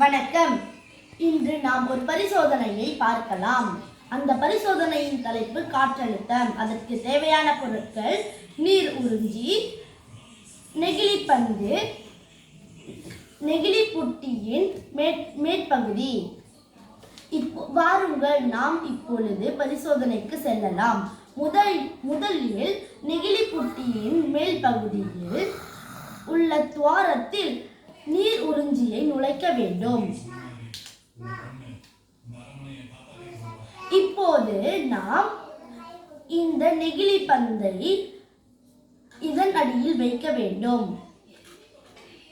வணக்கம். இன்று நாம் ஒரு பரிசோதனையை பார்க்கலாம். அந்த பரிசோதனையின் தலைப்பு காற்றழுத்தம். அதற்கு தேவையான பொருட்கள் நீர் உறிஞ்சி நெகிழிப்பந்து நெகிழி புட்டியின் மேற்பகுதி. இப்போ வாருங்கள் நாம் இப்பொழுது பரிசோதனைக்கு செல்லலாம். முதல் முதலில் நெகிழி புட்டியின் மேல் பகுதியில் உள்ள துவாரத்தில் வைக்க வேண்டும் இப்போது நாம் இந்த நெகிழி பந்தை இதன் அடியில் வைக்க வேண்டும்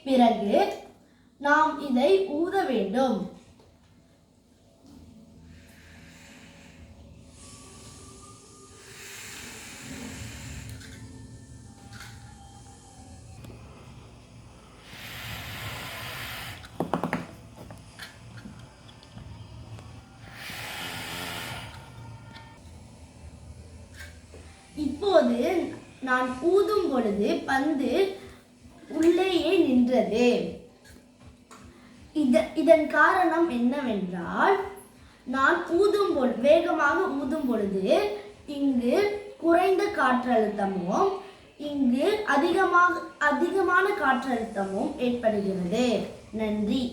பிறகு நாம் இதை ஊத வேண்டும் இப்போது நான் ஊதும் பொழுது பந்து உள்ளேயே நின்றது. இத இதன் காரணம் என்னவென்றால் நான் ஊதும் பொழு வேகமாக ஊதும் பொழுது இங்கு குறைந்த காற்றழுத்தமும் இங்கு அதிகமாக அதிகமான காற்றழுத்தமும் ஏற்படுகிறது. நன்றி.